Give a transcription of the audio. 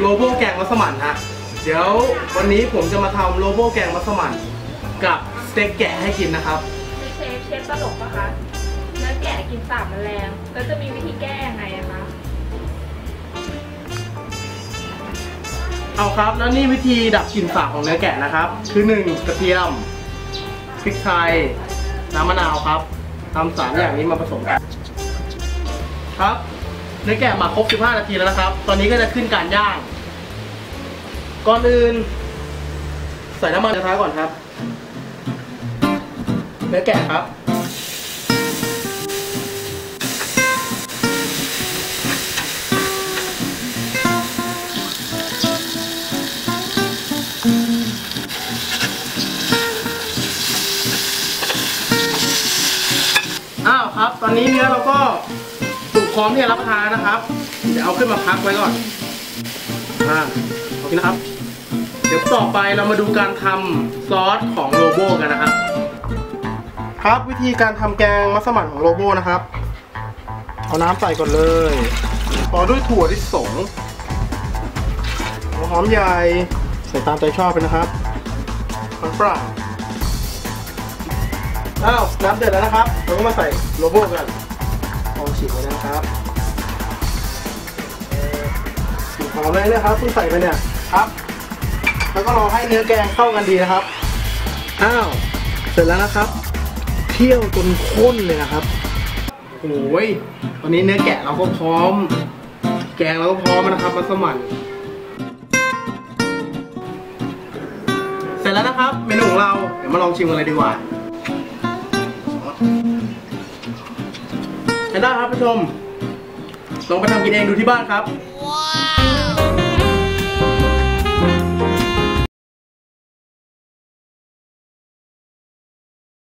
โลโบแกงมัสมั่นฮะเดี๋ยววันนี้ผมจะมาทำโลโบแกงมัสมั่นกับสเต็กแกะให้กินนะครับเชฟเชฟตลกปะคะเนื้อแกะกินสาบแมลงแล้วจะมีวิธีแก้ยังไงอะคะเอาครับแล้วนี่วิธีดับกลิ่นสาบของเนื้อแกะนะครับ คือ1กระเทียมพริกไทยน้ำมะนาวครับทำสามอย่างนี้มาผสมกันครับ เนื้อแกะหมักครบ 15 นาทีแล้วนะครับ ตอนนี้ก็จะขึ้นการย่าง ก่อนอื่น ใส่น้ำมันกระทะก่อนครับ เนื้อแกะครับ อ้าวครับ ตอนนี้เนื้อเราก็ พร้อมที่จะรับประทานนะครับ เดี๋ยวเอาขึ้นมาพักไว้ก่อนอ่าโอเคนะครับ เดี๋ยวต่อไปเรามาดูการทำซอสของโลโบกันนะครับ ครับวิธีการทำแกงมัสมั่นของโลโบนะครับ เอาน้ำใส่ก่อนเลยต่อด้วยถั่วลิสงหัวหอมใหญ่ใส่ตามใจชอบเลยนะครับมันฝรั่งอ้าวน้ำเดือดแล้วนะครับ เราก็มาใส่โลโก้กัน องฉีกไว้นะครับหอมเลยนะครับเพิ่งใส่ไปเนี่ยครับ แล้วก็รอให้เนื้อแกงเข้ากันดีนะครับ อ้าว เสร็จแล้วนะครับเคี่ยวจนข้นเลยนะครับโอ้ยตอนนี้เนื้อแกะเราก็พร้อม แกงเราก็พร้อมนะครับมัสมั่นเสร็จแล้วนะครับ เมนูของเราเดี๋ยวมาลองชิมกันเลยดีกว่า กันได้ครับผู้ชมลองไปทำกินเองดูที่บ้านครับ ว้า